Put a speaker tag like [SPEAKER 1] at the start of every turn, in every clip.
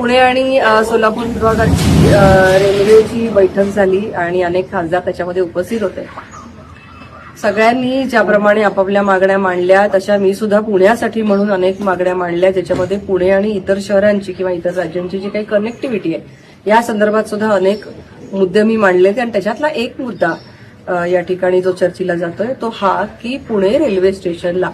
[SPEAKER 1] पुणे आणि सोलापूर विभागाची रेल्वेची बैठक झाली आणि अनेक खासदार त्याच्यामध्ये उपस्थित होते. सगळ्यांनी ज्याप्रमाणे आपापल्या मागण्या मांडल्या तशा मी सुद्धा पुण्यासाठी म्हणून अनेक मागण्या मांडल्या ज्याच्यामध्ये पुणे आणि इतर शहरांची किंवा इतर राज्यांची जी काही कनेक्टिव्हिटी आहे या संदर्भात सुद्धा अनेक मुद्दे मी मांडले आणि त्याच्यातला एक मुद्दा या ठिकाणी जो चर्चेला जातोय तो हा की पुणे रेल्वे स्टेशनला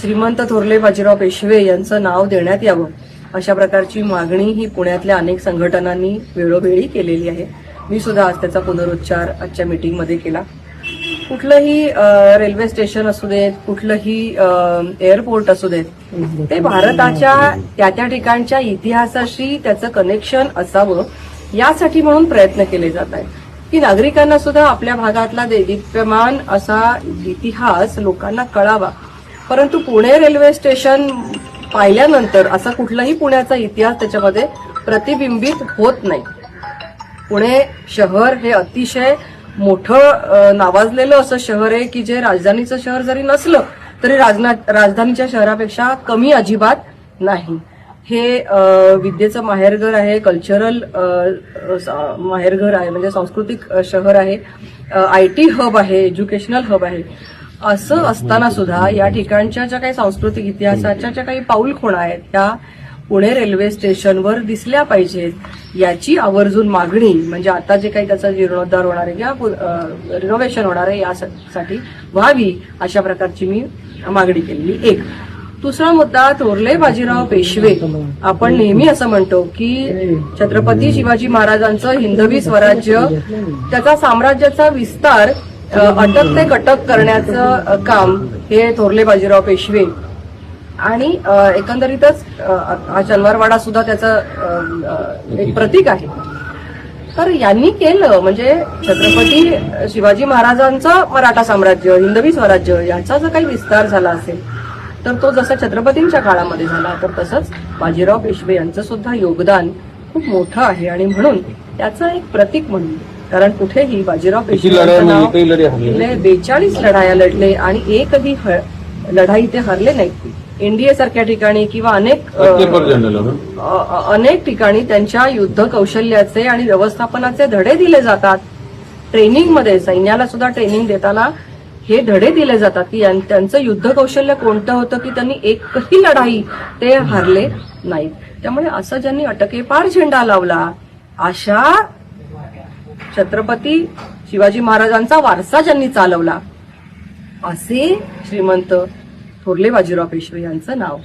[SPEAKER 1] श्रीमंत थोरले बाजीराव पेशवे यांचं नाव देण्यात यावं. अशा प्रकारची मागणी ही पुण्यातल्या अनेक संघटनांनी वेळोवेळी केलेली आहे. मी सुद्धा आज त्याचा पुनरुच्चार आजच्या मीटिंगमध्ये केला. कुठलंही रेल्वे स्टेशन असू देत कुठलंही एअरपोर्ट असू देत ते भारताच्या त्या त्या ठिकाणच्या इतिहासाशी त्याचं कनेक्शन असावं यासाठी म्हणून प्रयत्न केले जात आहेत. की नागरिकांना सुद्धा आपल्या भागातला देदीप्यमान असा इतिहास लोकांना कळावा. परंतु पुणे रेल्वे स्टेशन पाहिल्यानंतर असा कुठलाही पुण्याचा इतिहास त्याच्यामध्ये प्रतिबिंबित होत नाही. पुणे शहर हे अतिशय मोठं नावाजलेलं असं शहर आहे की जे राजधानीचं शहर जरी नसलं तरी राजना राजधानीच्या शहरापेक्षा कमी अजिबात नाही. हे विद्येचं माहेरघर आहे कल्चरल माहेरघर आहे म्हणजे सांस्कृतिक शहर आहे. आय टी हब आहे एज्युकेशनल हब आहे. असं असताना सुद्धा या ठिकाणच्या ज्या काही सांस्कृतिक इतिहासाच्या ज्या काही पाऊलखोणा आहेत त्या पुणे रेल्वे स्टेशनवर दिसल्या पाहिजेत याची आवर्जून मागणी म्हणजे आता जे काही त्याचा जीर्णोद्धार होणार आहे किंवा रिनोव्हेशन होणार आहे यासाठी व्हावी अशा प्रकारची मी मागणी केलेली. एक. दुसरा मुद्दा थोरले बाजीराव पेशवे. आपण नेहमी असं म्हणतो की छत्रपती शिवाजी महाराजांचं हिंदवी स्वराज्य त्याचा साम्राज्याचा विस्तार अटक ते कटक करण्याचं काम हे थोरले बाजीराव पेशवे आणि एकंदरीतच हा शनिवारवाडा सुद्धा त्याचं एक प्रतीक आहे. तर यांनी केलं म्हणजे छत्रपती शिवाजी महाराजांचं मराठा साम्राज्य हिंदवी स्वराज्य याचा जर काही विस्तार झाला असेल तर तो जसा छत्रपतींच्या काळामध्ये झाला तर तसंच बाजीराव पेशवे यांचं सुद्धा योगदान खूप मोठं आहे. आणि म्हणून त्याचं एक प्रतीक म्हणून कारण कुठेही बाजीराव पेशवे
[SPEAKER 2] म्हणजे
[SPEAKER 1] बेचाळीस लढाया लढले आणि एकही लढाई ते हरले नाहीत एनडीए सारख्या ठिकाणी किंवा अनेक अनेक ठिकाणी त्यांच्या युद्ध कौशल्याचे आणि व्यवस्थापनाचे धडे दिले जातात. ट्रेनिंगमध्ये सैन्याला सुद्धा ट्रेनिंग देताना हे धडे दिले जातात की त्यांचं युद्ध कौशल्य कोणतं होतं की त्यांनी एकही लढाई ते हरले नाहीत. त्यामुळे असं ज्यांनी अटकेपार झेंडा लावला अशा छत्रपती शिवाजी महाराजांचा वारसा ज्यांनी चालवला. असे श्रीमंत थोरले बाजीराव पेशवे यांचं नाव.